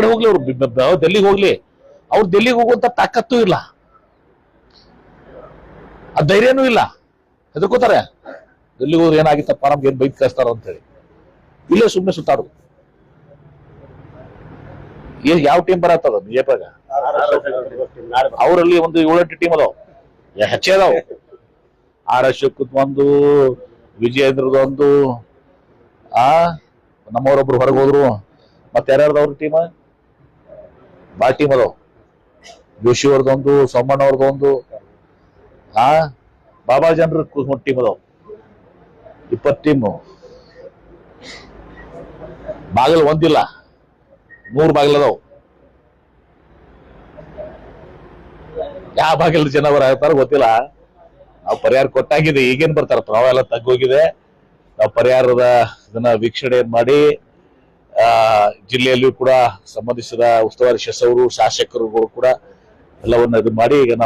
ಕಡೆ ಹೋಗ್ಲಿ ಅವ್ರು. ಡೆಲ್ಲಿಗೆ ಹೋಗ್ಲಿ. ಅವ್ರು ಡೆಲ್ಲಿಗೆ ಹೋಗುವಂತ ತಾಕತ್ತು ಇಲ್ಲ. ಆ ಧೈರ್ಯನೂ ಇಲ್ಲ. ಹೆದರ್ಕೋತಾರೆ. ಡೆಲ್ಲಿಗೆ ಹೋದ್ರೆ ಏನಾಗಿತ್ತಪ್ಪ? ನಮ್ಗೆ ಏನ್ ಬೈಕ್ ಅಂತ ಹೇಳಿ. ಇಲ್ಲೇ ಸುಮ್ಮನೆ ಸುತ್ತಾಡು ಏನ್ ಯಾವ ಟೀಮ್ ಬರತ್ತದ ಬಿಜೆಪಿಗ ಅವರಲ್ಲಿ ಒಂದು ಏಳೆಂಟು ಟೀಮ್ ಅದಾವ. ಹೆಚ್ಚೇ ಅದಾವ. ಆರ್ ಅಶೋಕದ್ ಒಂದು, ವಿಜಯೇಂದ್ರದ ಒಂದು, ಆ, ನಮ್ಮವರೊಬ್ರು ಹೊರಗೆ ಹೋದ್ರು. ಮತ್ತೆ ಯಾರ್ಯಾರ್ದವ್ರ ಟೀಮ್ ಬಾಳ ಟೀಮ್ ಅದಾವ. ಜೋಶಿ ಅವ್ರದೊಂದು ಸೋಮಣ್ಣ ಅವ್ರದೊಂದು ಆ? ಬಾಬಾ ಜನರ ಟೀಮ್ ಅದಾವ. ಇಪ್ಪತ್ತು ಟೀಮು ಬಾಗಿಲು ಒಂದಿಲ್ಲ. ಮೂರು ಬಾಗಿಲು ಅದಾವ. ಯಾವ ಬಾಗಿಲ್ ಜನ ಬರಾಕತ್ತಾರ ಗೊತ್ತಿಲ್ಲ. ನಾವು ಪರಿಹಾರ ಕೊಟ್ಟಾಗಿದೆ, ಈಗೇನ್ ಪ್ರವಾಹ ನಾವೆಲ್ಲ ತಗ್ಗೋಗಿದೆ ನಾವು ಪರಿಹಾರದ ಇದನ್ನ ವೀಕ್ಷಣೆ ಮಾಡಿ ಜಿಲ್ಲೆಯಲ್ಲಿಯೂ ಕೂಡ ಸಂಬಂಧಿಸಿದ ಉಸ್ತುವಾರಿ ಸಚಿವರು ಶಾಸಕರುಗಳು ಕೂಡ ಎಲ್ಲವನ್ನ ಇದು ಮಾಡಿ ಈಗ